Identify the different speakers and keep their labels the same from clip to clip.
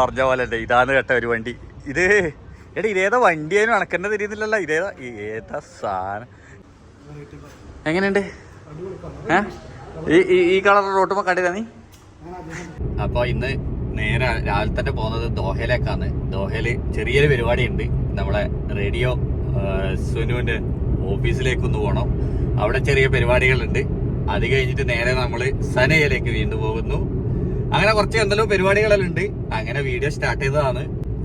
Speaker 1: പറഞ്ഞ പോലെ അല്ലേ ഇതാന്ന് കേട്ട ഒരു വണ്ടി. ഇത് എടാ ഇതേതാ വണ്ടി അതിന് അണക്കെന്നെ തിരിയുന്നില്ലല്ലോ. ഇതേതാ ഏതാ സാധനം? എങ്ങനെയുണ്ട്? ഏ? ഈ ഈ- കളർ റോട്ടുമ്പോ കണ്ടില്ല നീ? അപ്പൊ ഇന്ന് നേരെ രാവിലെ തന്നെ പോകുന്നത് ദോഹയിലേക്കാണ്. ദോഹയിൽ ചെറിയൊരു പരിപാടി ഉണ്ട് നമ്മളെ റേഡിയോ സുനുവിന്റെ ഓഫീസിലേക്കൊന്ന് പോകണം അവിടെ ചെറിയ പരിപാടികളുണ്ട്. അത് കഴിഞ്ഞിട്ട് നേരെ നമ്മൾ സനയിലേക്ക് വീണ്ടും പോകുന്നു. അങ്ങനെ കുറച്ച് എന്തെല്ലോ പരിപാടികളെല്ലാം ഉണ്ട്. അങ്ങനെ വീഡിയോ സ്റ്റാർട്ട് ചെയ്തതാണ്.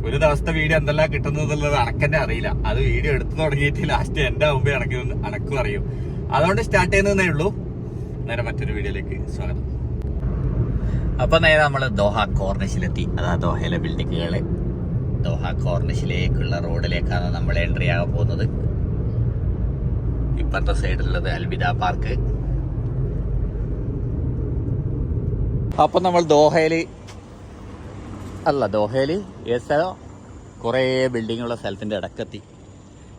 Speaker 1: ഒരു ദിവസത്തെ വീഡിയോ എന്തെല്ലാം കിട്ടുന്നത് അണക്കെന്നെ അറിയില്ല. അത് വീഡിയോ എടുത്തു തുടങ്ങിയിട്ട് ലാസ്റ്റ് എന്റെ മുമ്പേ അണക്കി അണക്കും അറിയും. അതുകൊണ്ട് സ്റ്റാർട്ട് ചെയ്യുന്നതേ ഉള്ളൂ. നേരെ മറ്റൊരു വീഡിയോയിലേക്ക് സ്വാഗതം. അപ്പൊ നേരെ നമ്മൾ ദോഹ കോർണിഷിലെത്തി അതാ ദോഹയിലെ ബിൽഡിങ്ങുകൾ ദോഹ കോർണിഷിലേക്കുള്ള റോഡിലേക്കാണ് നമ്മൾ എൻട്രി ആകാൻ പോകുന്നത്. ഇപ്പുറത്തെ സൈഡിലുള്ളത് അൽബിദ പാർക്ക് അപ്പൊ നമ്മൾ ദോഹയിൽ അല്ല ദോഹയിൽ ഏത് സ്ഥലം? കുറേ ബിൽഡിങ്ങുള്ള സ്ഥലത്തിന്റെ ഇടക്കെത്തി.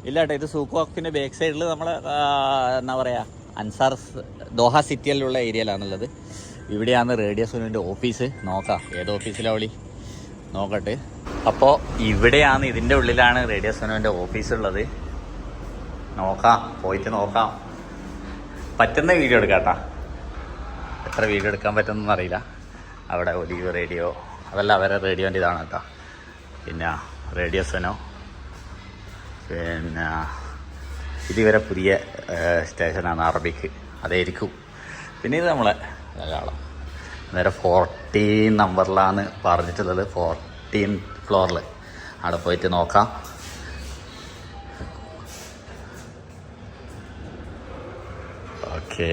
Speaker 1: ഇല്ല ഇത് സൂക്കോക്കിന്റെ ബാക്ക് സൈഡിൽ നമ്മൾ എന്താ പറയാ അൻസാർ ദോഹ സിറ്റിയിലുള്ള ഏരിയയിലാണുള്ളത്. ഇവിടെയാണ് റേഡിയോ സുനുവിന്റെ ഓഫീസ്. നോക്കാം ഏത് ഓഫീസിലാണ് വിളി? നോക്കട്ടെ. അപ്പോൾ ഇവിടെയാണ് ഇതിന്റെ ഉള്ളിലാണ് റേഡിയോ സുനുവിന്റെ ഓഫീസ് ഉള്ളത്. നോക്കാം പോയിട്ട് നോക്കാം. പറ്റുന്ന വീഡിയോ എടുക്കാം കേട്ടാ. എത്ര വീഡിയോ എടുക്കാൻ പറ്റുന്നൊന്നും അറിയില്ല. അവിടെ ഒലീവ് റേഡിയോ അതല്ല അവരെ റേഡിയോന്റെ ഇതാണ് കേട്ടോ. പിന്നെ റേഡിയോ സെനോ. പിന്നെ ഇതിവരെ പുതിയ സ്റ്റേഷനാണ് അറബിക്ക്. അതായിരിക്കും പിന്നെ ഇത് നമ്മളെ മലയാളം. നേരെ ഫോർട്ടീൻ നമ്പറിലാണ് പറഞ്ഞിട്ടുള്ളത്. ഫോർട്ടീൻ ഫ്ലോറിൽ അവിടെ പോയിട്ട് നോക്കാം. ഓക്കേ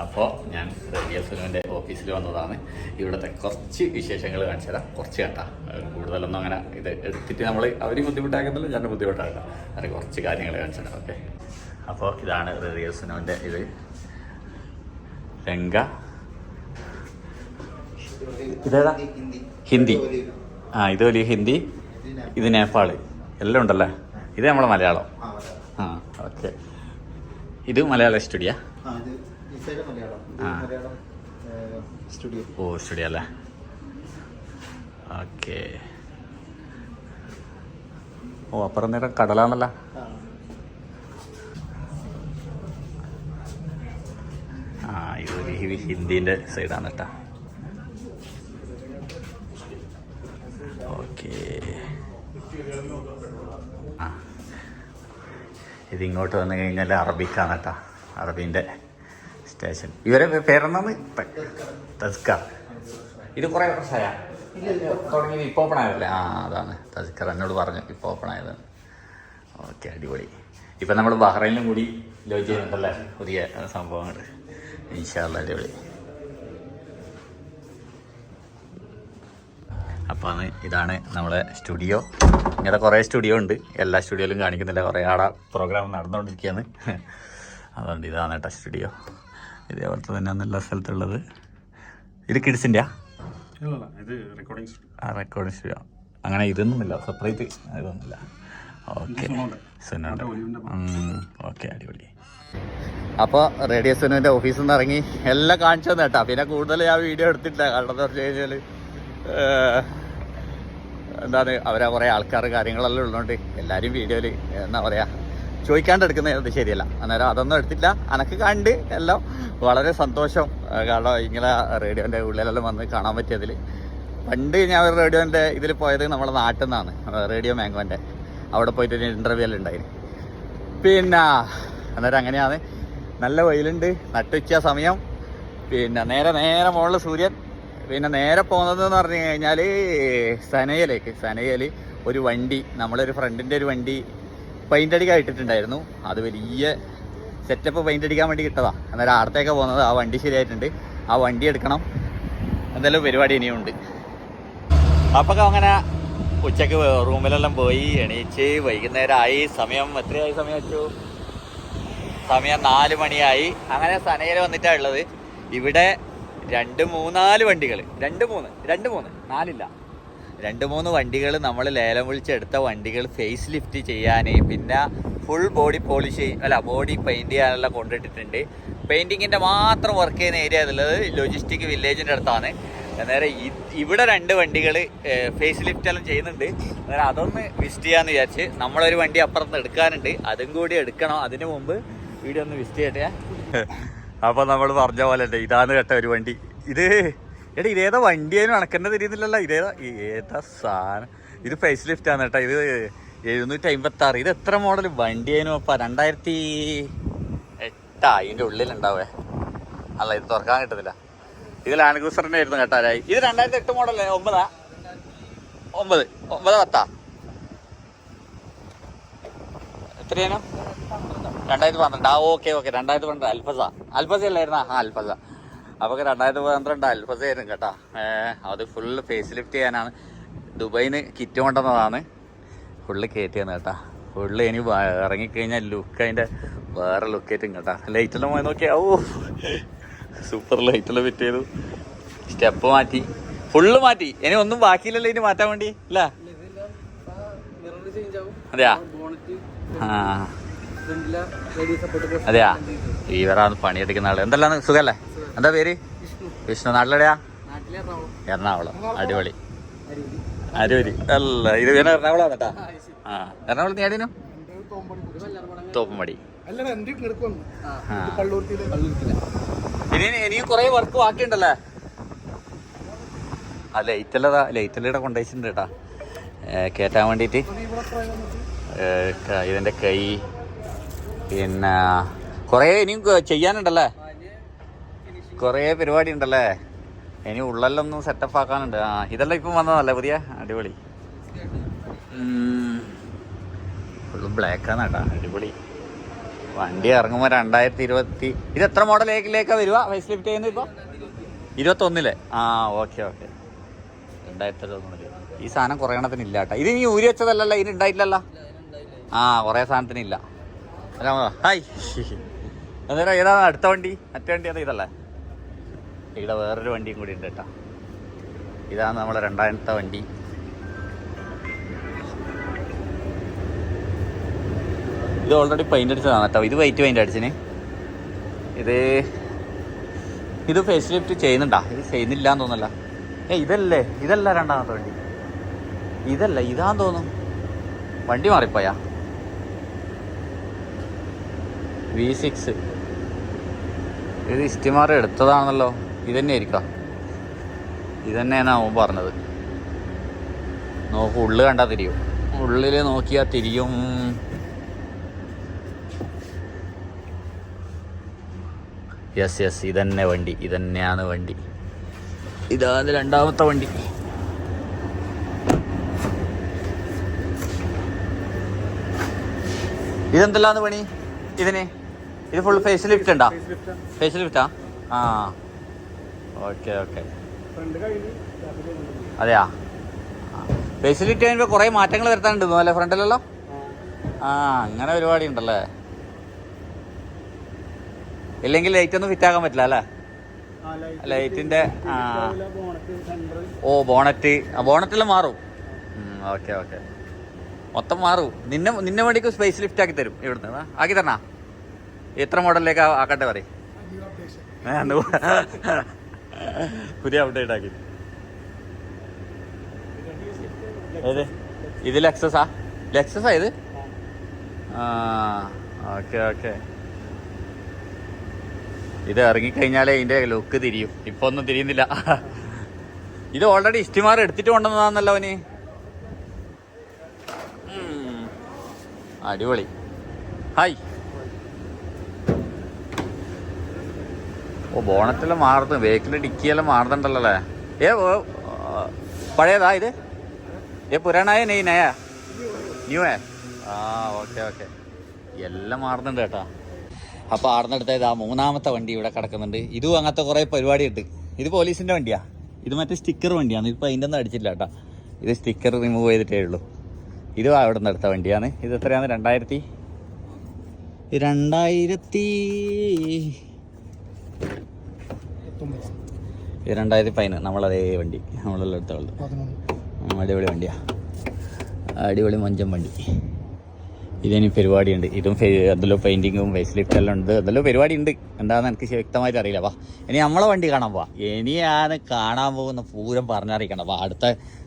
Speaker 1: അപ്പോൾ ഞാൻ റേഡിയോ സുനുവിന്റെ ഓഫീസിൽ വന്നതാണ്. ഇവിടുത്തെ കുറച്ച് വിശേഷങ്ങൾ കാണിച്ചു തരാം. കുറച്ച് കേട്ടാ. കൂടുതലൊന്നും അങ്ങനെ ഇത് എടുത്തിട്ട് നമ്മൾ അവർ ബുദ്ധിമുട്ടാക്കുന്നില്ല ഞാൻ ബുദ്ധിമുട്ടാക്കാം അങ്ങനെ കുറച്ച് കാര്യങ്ങൾ കാണിച്ചു തരാം ഓക്കെ? അപ്പോൾ ഇതാണ് റേഡിയോ സുനുവിന്റെ ഇത്. രംഗ. ഇതേതാ? ഹിന്ദി. ആ ഇത് വലിയ ഹിന്ദി ഇത് നേപ്പാൾ. എല്ലാം ഉണ്ടല്ലേ? ഇത് നമ്മളെ മലയാളം. ആ ഓക്കെ. ഇത് മലയാള സ്റ്റുഡിയോ. ഓ സ്റ്റുഡിയോ അല്ലേ? ഓക്കെ ഓ അപ്പുറം നേരം കടലാണല്ല. ആ ഇത് ഹിന്ദീന്റെ സൈഡാണ് കേട്ടോ ഓക്കെ ആ. ഇതിങ്ങോട്ട് വന്നു കഴിഞ്ഞാൽ അറബിക്കാണ് കേട്ടോ അറബീന്റെ സ്റ്റേഷൻ ഇവരെ പേരെന്നാന്ന് തസ്കർ. ഇത് കുറേ വർഷമായ തുടങ്ങിയത് ഇപ്പോൾ ഓപ്പൺ ആയതല്ലേ? ആ അതാണ്. തസ്കർ എന്നോട് പറഞ്ഞു ഇപ്പോൾ ഓപ്പൺ ആയതാണ്. ഓക്കെ അടിപൊളി. ഇപ്പം നമ്മൾ ബഹ്റൈനിലും കൂടി ലോഞ്ച് ചെയ്യുന്നുണ്ടല്ലേ? പുതിയ സംഭവങ്ങൾ ഇൻഷാല്ല അടിപൊളി. അപ്പോൾ അന്ന് ഇതാണ് നമ്മുടെ സ്റ്റുഡിയോ. ഇങ്ങനെ കുറേ സ്റ്റുഡിയോ ഉണ്ട്. എല്ലാ സ്റ്റുഡിയോയിലും കാണിക്കുന്നില്ല. കുറേ ആടെ പ്രോഗ്രാം നടന്നുകൊണ്ടിരിക്കുകയാണ്. അതുകൊണ്ട് ഇതാണ് കേട്ടോ സ്റ്റുഡിയോ. ഇതേപോലത്തെ തന്നെ എല്ലാ സ്ഥലത്തുള്ളത്. ഇത്
Speaker 2: കിഡ്സിന്റെയാ
Speaker 1: ആ റെക്കോർഡിംഗ് സ്റ്റുഡിയോ അങ്ങനെ ഇതൊന്നുമില്ല സെപ്പറേറ്റ് ഇതൊന്നുമില്ല. ഓക്കെ
Speaker 2: സുനുണ്ട്.
Speaker 1: ഓക്കെ അടിപൊളി. അപ്പോൾ റേഡിയോ സുനുവിന്റെ ഓഫീസിൽ നിന്ന് ഇറങ്ങി എല്ലാം കാണിച്ചു തന്നെ കേട്ടോ. പിന്നെ കൂടുതൽ ഞാൻ വീഡിയോ എടുത്തിട്ടില്ല. കാരണം എന്ന് പറഞ്ഞു കഴിഞ്ഞാൽ എന്താണ് അവരാ കുറേ ആൾക്കാർ കാര്യങ്ങളെല്ലാം ഉള്ളതുകൊണ്ട് എല്ലാവരും വീഡിയോയിൽ എന്താ പറയുക ചോദിക്കാണ്ട് എടുക്കുന്നത് ശരിയല്ല. അന്നേരം അതൊന്നും എടുത്തില്ല. അനക്ക് കണ്ട് എല്ലാം വളരെ സന്തോഷം. കാരണം ഇങ്ങനെ റേഡിയോന്റെ ഉള്ളിലെല്ലാം വന്ന് കാണാൻ പറ്റിയതിൽ പണ്ട് ഞാൻ ഒരു റേഡിയോന്റെ ഇതിൽ പോയത് നമ്മുടെ നാട്ടിൽ നിന്നാണ്. റേഡിയോ മാംഗോന്റെ അവിടെ പോയിട്ട് ഒരു ഇന്റർവ്യൂ എല്ലാം ഉണ്ടായിരുന്നു പിന്നെ അന്നേരം അങ്ങനെയാണ്. നല്ല വെയിലുണ്ട്. നട്ടുച്ച സമയം. പിന്നെ നേരെ നേരെ മുകളിൽ സൂര്യൻ. പിന്നെ നേരെ പോകുന്നതെന്ന് പറഞ്ഞു കഴിഞ്ഞാൽ സനയിലേക്ക്. സനയിൽ ഒരു വണ്ടി. നമ്മളൊരു ഫ്രണ്ടിന്റെ ഒരു വണ്ടി പെയിന്റ് അടിക്കാൻ ഇട്ടിട്ടുണ്ടായിരുന്നു. അത് വലിയ സെറ്റപ്പ് പെയിന്റ് അടിക്കാൻ വേണ്ടി കിട്ടതാ. അന്നേരം ആടത്തേക്ക് പോകുന്നത് ആ വണ്ടി ശരിയായിട്ടുണ്ട്. ആ വണ്ടി എടുക്കണം. എന്തായാലും പരിപാടി ഇനിയും ഉണ്ട് അപ്പോൾ അങ്ങനെ ഉച്ചയ്ക്ക് റൂമിലെല്ലാം പോയി. എണീച്ച് വൈകുന്നേരമായി സമയം എത്രയായി? സമയം വെച്ചു സമയം നാല് മണിയായി. അങ്ങനെ സനയിൽ വന്നിട്ടാണ് ഉള്ളത്. ഇവിടെ രണ്ട് മൂന്നാൽ വണ്ടികൾ രണ്ട് മൂന്ന്. രണ്ട് മൂന്ന്. നാലില്ല. രണ്ട് മൂന്ന് വണ്ടികൾ നമ്മൾ ലേലം വിളിച്ചെടുത്ത വണ്ടികൾ ഫേസ് ലിഫ്റ്റ് ചെയ്യാൻ പിന്നെ ഫുൾ ബോഡി പോളിഷ് അല്ല ബോഡി പെയിന്റ് ചെയ്യാനെല്ലാം കൊണ്ടിട്ടിട്ടുണ്ട്. പെയിന്റിങ്ങിന്റെ മാത്രം വർക്ക് ചെയ്യുന്ന ഏരിയ എന്നുള്ളത് ലോജിസ്റ്റിക് വില്ലേജിന്റെ അടുത്താണ്. നേരെ ഇവിടെ രണ്ട് വണ്ടികൾ ഫേസ് ലിഫ്റ്റ് എല്ലാം ചെയ്യുന്നുണ്ട്. അന്നേരം അതൊന്ന് വിസിറ്റ് ചെയ്യാന്ന് വിചാരിച്ച് നമ്മളൊരു വണ്ടി അപ്പുറത്ത് എടുക്കാനുണ്ട്. അതും കൂടി എടുക്കണം. അതിന് മുമ്പ് വീഡിയോ ഒന്ന് വിസിറ്റ് ചെയ്യട്ടെ. അപ്പോൾ നമ്മൾ പറഞ്ഞ പോലെ ഇതാണ് കേട്ട ഒരു വണ്ടി. ഇത് എടാ ഇതേതാ വണ്ടിയാനും അണക്കണ്ട തിരിയുന്നില്ലല്ലോ. ഇതേതാ ഏതാ സാധനം ഇത് ഫേസ് ലിഫ്റ്റ് ആണ് കേട്ടോ. ഇത് എഴുന്നൂറ്റി അമ്പത്തി ആറ് ഇത് എത്ര മോഡൽ വണ്ടിയാനും അപ്പൊ രണ്ടായിരത്തി എട്ടാ. അതിന്റെ ഉള്ളിലുണ്ടാവേ. അല്ല ഇത് തുറക്കാൻ കിട്ടുന്നില്ല ഇത് ലാൻഡ് ക്രൂസറിന്റെ ആയിരുന്നു കേട്ടോ അല്ലേ? ഇത് രണ്ടായിരത്തി എട്ട് മോഡലേ ഒമ്പതാ? ഒമ്പത്. ഒമ്പത് പത്താ? എത്രയാണ്? രണ്ടായിരത്തി പന്ത്രണ്ട്. ആ ഓക്കെ ഓക്കെ. രണ്ടായിരത്തി പന്ത്രണ്ട്. അൽഫസ. അൽഫസ അല്ലായിരുന്നാ? ആ അൽഫസ. അപ്പൊ രണ്ടായിരത്തി പന്ത്രണ്ട് അൽഫസ ആയിരുന്നു കേട്ടാ. അത് ഫുള്ള് ഫേസ് ലിഫ്റ്റ് ചെയ്യാനാണ്. ദുബൈന്ന് കിറ്റ് കൊണ്ടുവന്നതാണ്. ഫുള്ള് കയറ്റിയാണ് കേട്ടാ. ഫുള്ള് ഇനി ഇറങ്ങിക്കഴിഞ്ഞാൽ ലുക്ക് അതിന്റെ വേറെ ലുക്ക് ആയിട്ടും കേട്ടാ ലൈറ്റെല്ലാം പോയി നോക്കിയാ ഓ സൂപ്പർ ലൈറ്റെല്ലാം ഫിറ്റ് ചെയ്തു. സ്റ്റെപ്പ് മാറ്റി. ഫുള്ള് മാറ്റി. ഇനി ഒന്നും ബാക്കിയില്ലല്ലോ ഇനി മാറ്റാൻ വേണ്ടി അല്ല? അതെയാ? ആ. അതെയാ? വരാന്ന് പണിയെടുക്കുന്ന ആൾ. എന്തെല്ലാം സുഖല്ലേ? എന്താ പേര്? വിഷ്ണു. നാട്ടിലെവിടെയാ? എറണാകുളം. അടിപൊളി. അരൂരി. അല്ല ഇത് ഞാൻ എറണാകുളം കേട്ടാ ആ എറണാകുളത്ത് നീ അടിനു തോപ്പുംപടി ആ. ഇനി ഇനിയും കുറെ വർക്ക് ബാക്കിയുണ്ടല്ലേ? ആ ലൈറ്റല്ലതാ ലൈറ്റല്ലയുടെ കൊണ്ടുവച്ചിട്ടുണ്ട് കേട്ടാ. ഏ, കേറ്റാൻ വേണ്ടിയിട്ട്. ഇതിന്റെ കൈ പിന്നെ കുറേ ഇനിയും ചെയ്യാനുണ്ടല്ലേ? കുറേ പരിപാടി ഉണ്ടല്ലേ ഇനി ഉള്ളെല്ലാം സെറ്റപ്പ് ആക്കാനുണ്ട്. ആ ഇതെല്ലാം ഇപ്പം വന്നതല്ലേ പുതിയ? അടിപൊളി. ഫുള്ള് ബ്ലാക്കാണ് കേട്ടാ. അടിപൊളി. വണ്ടി ഇറങ്ങുമ്പോൾ രണ്ടായിരത്തി ഇരുപത്തി ഇത് എത്ര മോഡലേക്കിലേക്കാണ് വരിക? ഫേസ് ലിഫ്റ്റ് ചെയ്യുന്നത് ഇപ്പോൾ ഇരുപത്തൊന്നിലെ. ആ ഓക്കെ ഓക്കെ രണ്ടായിരത്തി ഇരുപത്തൊന്നിൽ ഈ സാധനം കുറേ എണ്ണത്തിന് ഇല്ല കേട്ടോ. ഇത് ഇനി ഊരി വെച്ചതല്ലല്ലോ? ഇതിന് ഉണ്ടായിട്ടില്ലല്ലോ ആ കുറേ സാധനത്തിന് ഇല്ല. ഹായ്. അന്നേരം ഏതാണ് അടുത്ത വണ്ടി? മറ്റേ വണ്ടി അത് ഇതല്ലേ? ഇവിടെ വേറൊരു വണ്ടിയും കൂടി ഉണ്ട് കേട്ടോ. ഇതാണ് നമ്മളെ രണ്ടാമത്തെ വണ്ടി. ഇത് ഓൾറെഡി പെയിന്റ് അടിച്ചതാണ് കേട്ടോ. ഇത് വൈറ്റ് പെയിന്റ് അടിച്ചിന്. ഇത് ഇത് ഫേസ് ലിഫ്റ്റ് ചെയ്യുന്നുണ്ടാ? ഇത് ചെയ്യുന്നില്ല എന്ന് തോന്നല്ല ഏ ഇതല്ലേ? ഇതല്ല രണ്ടാമത്തെ വണ്ടി. ഇതല്ല ഇതാന്ന് തോന്നും വണ്ടി മാറിപ്പോയാ? വി സിക്സ് ഇത് ഇസ്റ്റിമാർ എടുത്തതാണല്ലോ. ഇതന്നെ ആയിരിക്കാം ഇതന്നെയാണ് അവൻ പറഞ്ഞത്. നോക്കൂ ഉള്ളു കണ്ടാൽ തിരിയും. ഉള്ളിൽ നോക്കിയാൽ തിരിയും. യെസ് യെസ് ഇതന്നെ വണ്ടി ഇതന്നെയാണ് വണ്ടി. ഇതാണ് രണ്ടാമത്തെ വണ്ടി. ഇതെന്തല്ലാന്ന് പണി? ഇതിന്? ഇത് ഫുൾ ഫേസ് ലിഫ്റ്റ് ഉണ്ടോ ഫേസ് ലിഫ്റ്റാ ആ. Okay okay. അതെയാ? ഫെസിലിറ്റി കഴിയുമ്പോൾ കുറേ മാറ്റങ്ങൾ വരുത്താനുണ്ട് അല്ലേ ഫ്രണ്ടിലല്ലോ? ആ അങ്ങനെ പരിപാടി ഉണ്ടല്ലേ? ഇല്ലെങ്കിൽ ലൈറ്റ് ഒന്നും ഫിറ്റ് ആക്കാൻ പറ്റില്ല അല്ലേ? ലൈറ്റിന്റെ ആ. ഓ ബോണറ്റ്. ബോണറ്റെല്ലാം മാറും. Okay okay. മൊത്തം മാറും. നിന്നെ നിന്നെ വേണ്ടിക്ക് സ്പേസ് ലിഫ്റ്റ് ആക്കി തരും ഇവിടുന്ന്. ആക്കി തരണ? എത്ര മോഡലിലേക്ക് ആക്കട്ടെ പറയും. പുതിയ അപ്ഡേറ്റ് ആക്കി. ഏത്? ഇത് ലെക്സസാ ലെക്സസാ ഇത്? ആ ഓക്കെ ഓക്കെ ഇത് ഇറങ്ങിക്കഴിഞ്ഞാലേ ഇതിന്റെ ലുക്ക് തിരിയും. ഇപ്പൊ ഒന്നും തിരിയുന്നില്ല. ഇത് ഓൾറെഡി ഇഷ്ടിമാർ എടുത്തിട്ട് കൊണ്ടുവന്നതാന്നല്ലോ അവന്. അടിപൊളി. ഹായ് ഓ ബോണറ്റെല്ലാം മാറുന്നു. ബേക്കിൽ ഡിക്കിയെല്ലാം മാറുന്നുണ്ടല്ലോ ഏ പഴയതാ ഇത്? ഏ പുരാണായ നെയ് നയാ? ന്യൂ ഏ ആ ഓക്കെ ഓക്കെ. എല്ലാം മാറുന്നുണ്ട് കേട്ടോ. അപ്പോൾ ആടുന്നെടുത്ത ആ മൂന്നാമത്തെ വണ്ടി ഇവിടെ കിടക്കുന്നുണ്ട്. ഇതും അങ്ങനത്തെ കുറേ പരിപാടി ഉണ്ട് ഇത് പോലീസിന്റെ വണ്ടിയാ. ഇത് മറ്റേ സ്റ്റിക്കർ വണ്ടിയാണ്. ഇപ്പൊ അതിന്റെ ഒന്നും അടിച്ചില്ല കേട്ടോ. ഇത് സ്റ്റിക്കർ റിമൂവ് ചെയ്തിട്ടേ ഉള്ളൂ. ഇത് അവിടെ നിന്ന് എടുത്ത വണ്ടിയാണ്. ഇത് എത്രയാണ്? രണ്ടായിരത്തി രണ്ടായിരത്തി ഇത് രണ്ടായിരത്തി പതിനൊന്ന് നമ്മളതേ വണ്ടി. നമ്മളെല്ലാം എടുത്ത വണ്ടി അടിപൊളി വണ്ടിയാ. അടിപൊളി മഞ്ചം വണ്ടി. ഇതിനി പരിപാടിയുണ്ട്. ഇതും അതിലോ എന്തെല്ലോ പെയിന്റിങ്ങും ഫേസ് ലിഫ്റ്റ് എല്ലാം ഉണ്ട്. എന്തെല്ലോ പരിപാടി ഉണ്ട് എന്താണെന്ന് എനിക്ക് വ്യക്തമായിട്ട് അറിയില്ല. വാ. ഇനി നമ്മളെ വണ്ടി കാണാൻ പോവാ ഇനിയാണ് കാണാൻ പോകുന്ന പൂരം പറഞ്ഞറിയിക്കണം വാ അടുത്ത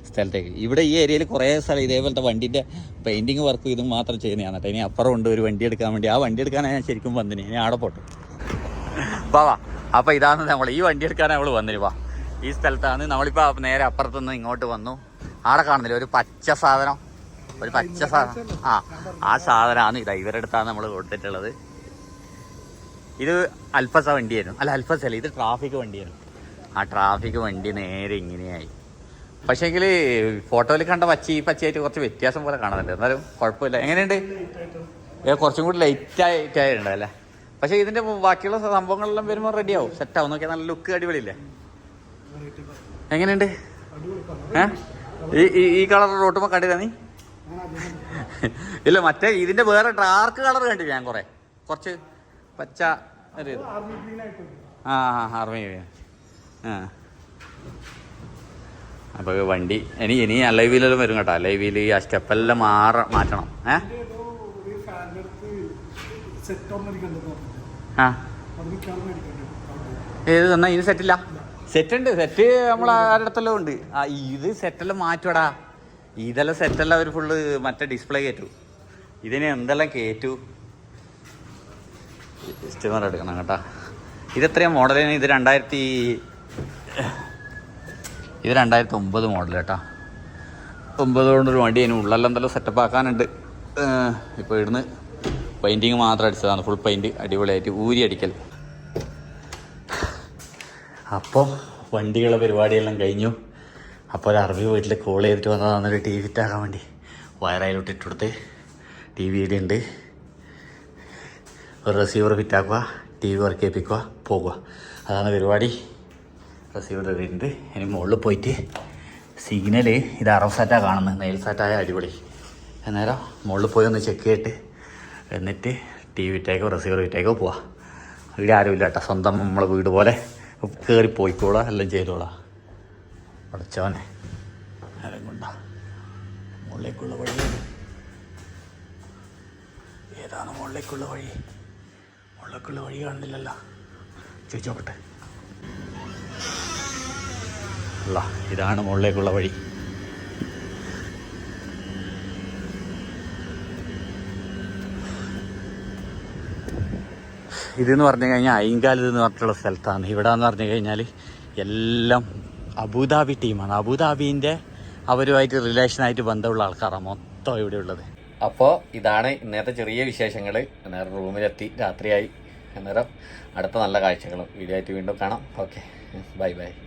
Speaker 1: സ്ഥലത്തേക്ക്. ഇവിടെ ഈ ഏരിയയിൽ കുറേ സ്ഥലം ഇതേപോലത്തെ വണ്ടിന്റെ പെയിന്റിങ് വർക്ക് ഇതും മാത്രം ചെയ്യുന്നതാണ് കേട്ടോ. ഇനി അപ്പുറം ഉണ്ട് ഒരു വണ്ടി എടുക്കാൻ വേണ്ടി. ആ വണ്ടി എടുക്കാനാണ് ഞാൻ ശരിക്കും വന്നിന്. ഇനി ആടെ പോട്ടെ. വാ വാ. അപ്പോൾ ഇതാണ് നമ്മൾ ഈ വണ്ടി എടുക്കാൻ നമ്മൾ വന്നിന്. വാ. ഈ സ്ഥലത്താണ്. നമ്മളിപ്പോൾ നേരെ അപ്പുറത്തുനിന്ന് ഇങ്ങോട്ട് വന്നു. ആടെ കാണുന്നില്ല? ഒരു പച്ച സാധനം. ഒരു പച്ച സാധനം ആ ആ സാധനമാണ് ഇതാ ഇവരുടെ അടുത്താണ് നമ്മൾ കൊടുത്തിട്ടുള്ളത്. ഇത് അൽഫസ വണ്ടിയായിരുന്നു. അല്ല അൽഫസ അല്ല ഇത് ട്രാഫിക് വണ്ടിയായിരുന്നു. ആ ട്രാഫിക് വണ്ടി നേരെ ഇങ്ങനെയായി. പക്ഷേങ്കിൽ ഫോട്ടോയിൽ കണ്ട പച്ച ഈ പച്ചയായിട്ട് കുറച്ച് വ്യത്യാസം പോലെ കാണുന്നുണ്ട് എന്നാലും കുഴപ്പമില്ല. എങ്ങനെയുണ്ട്? കുറച്ചും കൂടി ലൈറ്റ് ആയിട്ടുണ്ട് അല്ലേ? പക്ഷേ ഇതിന്റെ ബാക്കിയുള്ള സംഭവങ്ങളെല്ലാം വരുമ്പോൾ റെഡിയാവും സെറ്റാവും നോക്കിയാൽ നല്ല ലുക്ക് അടിപൊളിയില്ലേ? എങ്ങനെയുണ്ട്? ഏ? ഈ ഈ- ഈ കളർ റോട്ടുമ്പോൾ കണ്ടില്ല നീ? ഇല്ല മറ്റേ ഇതിന്റെ വേറെ ഡാർക്ക് കളർ കണ്ടില്ല ഞാൻ കുറെ. കുറച്ച് പച്ച ഒരു ഇത്. ആ ആ ആർമി ആ. അപ്പൊ വണ്ടി ഇനി ഇനി ലൈവിലെല്ലാം വരും കേട്ടോ. ലൈവിൽ ആ സ്റ്റെപ്പെല്ലാം മാറ മാറ്റണം. ഏ? ആ. ഏത് തന്നാ? ഇത് സെറ്റില്ല സെറ്റ് ഉണ്ട്. സെറ്റ് നമ്മൾ ആരുടെ ഉണ്ട്. ആ ഇത് സെറ്റെല്ലാം മാറ്റുവടാ. ഇതെല്ലാം സെറ്റെല്ലാം അവർ ഫുള്ള് മറ്റേ ഡിസ്പ്ലേ കയറ്റു. ഇതിന് എന്തെല്ലാം കയറ്റു? കസ്റ്റമർ എടുക്കണം കേട്ടാ. ഇത് എത്രയാ മോഡലിന് ഇത് രണ്ടായിരത്തി ഇത് രണ്ടായിരത്തി ഒമ്പത് മോഡൽ കേട്ടാ. ഒമ്പത് കൊണ്ടൊരു വണ്ടി അതിന് ഉള്ളെല്ലാം എന്തെല്ലാം സെറ്റപ്പ് ആക്കാനുണ്ട്. ഇപ്പോൾ ഇവിടുന്ന് പെയിന്റിങ് മാത്രം അടിച്ചതാണ്. ഫുൾ പെയിന്റ് അടിപൊളിയായിട്ട് ഊരി അടിക്കൽ. അപ്പോൾ വണ്ടികളുടെ പരിപാടിയെല്ലാം കഴിഞ്ഞു. അപ്പോൾ ഒരു അറബി വീട്ടിൽ കോൾ ചെയ്തിട്ട് വന്നതാണ് ഒരു ടി വി വേണ്ടി വയറായിലോട്ട് ഇട്ടുകൊടുത്ത് ടി വി ഉണ്ട് ഒരു റിസീവർ ഫിറ്റാക്കുക ടി വി വർക്ക് ചെയ്യിപ്പിക്കുക പോകുക അതാണ് പരിപാടി. റിസീവർ ഇടുന്നുണ്ട് ഇനി മുകളിൽ പോയിട്ട് സിഗ്നൽ ഇത് അറബ് സെറ്റാണ് കാണുന്നത്. നെയിൽ സെറ്റായ അടിപൊളി. അന്നേരം മുകളിൽ പോയി ഒന്ന് ചെക്ക് ചെയ്തിട്ട് എന്നിട്ട് ടി വി ഇട്ടേക്കോ റിസീവർ ഇട്ടേക്കോ പോവാം. ഇവിടെ ആരുമില്ല കേട്ടോ. സ്വന്തം നമ്മളെ വീട് പോലെ കയറി പോയിക്കോളാം എല്ലാം ചെയ്തോളാം. പഠിച്ചവനെ ആരും കൊണ്ടാ? മുകളിലേക്കുള്ള വഴി. ഏതാണ് മുകളിലേക്കുള്ള വഴി? മുകളിലേക്കുള്ള വഴി കാണുന്നില്ലല്ലോ ചോദിച്ചോക്കട്ടെ. അല്ല ഇതാണ് മുകളിലേക്കുള്ള വഴി. ഇതെന്ന് പറഞ്ഞു കഴിഞ്ഞാൽ അയിങ്കാലത്ത് എന്ന് പറഞ്ഞിട്ടുള്ള സ്ഥലത്താണ്. ഇവിടെ എന്ന് പറഞ്ഞു കഴിഞ്ഞാൽ എല്ലാം അബുദാബി ടീമാണ് അബുദാബിന്റെ അവരുമായിട്ട് റിലേഷനായിട്ട് ബന്ധമുള്ള ആൾക്കാരാണ് മൊത്തം ഇവിടെ ഉള്ളത്. അപ്പോൾ ഇതാണ് ഇന്നത്തെ ചെറിയ വിശേഷങ്ങൾ അന്നേരം റൂമിലെത്തി രാത്രിയായി. അന്നേരം അടുത്ത നല്ല കാഴ്ചകളും. വീഡിയോ ആയിട്ട് വീണ്ടും കാണാം. ഓക്കെ. Bye bye.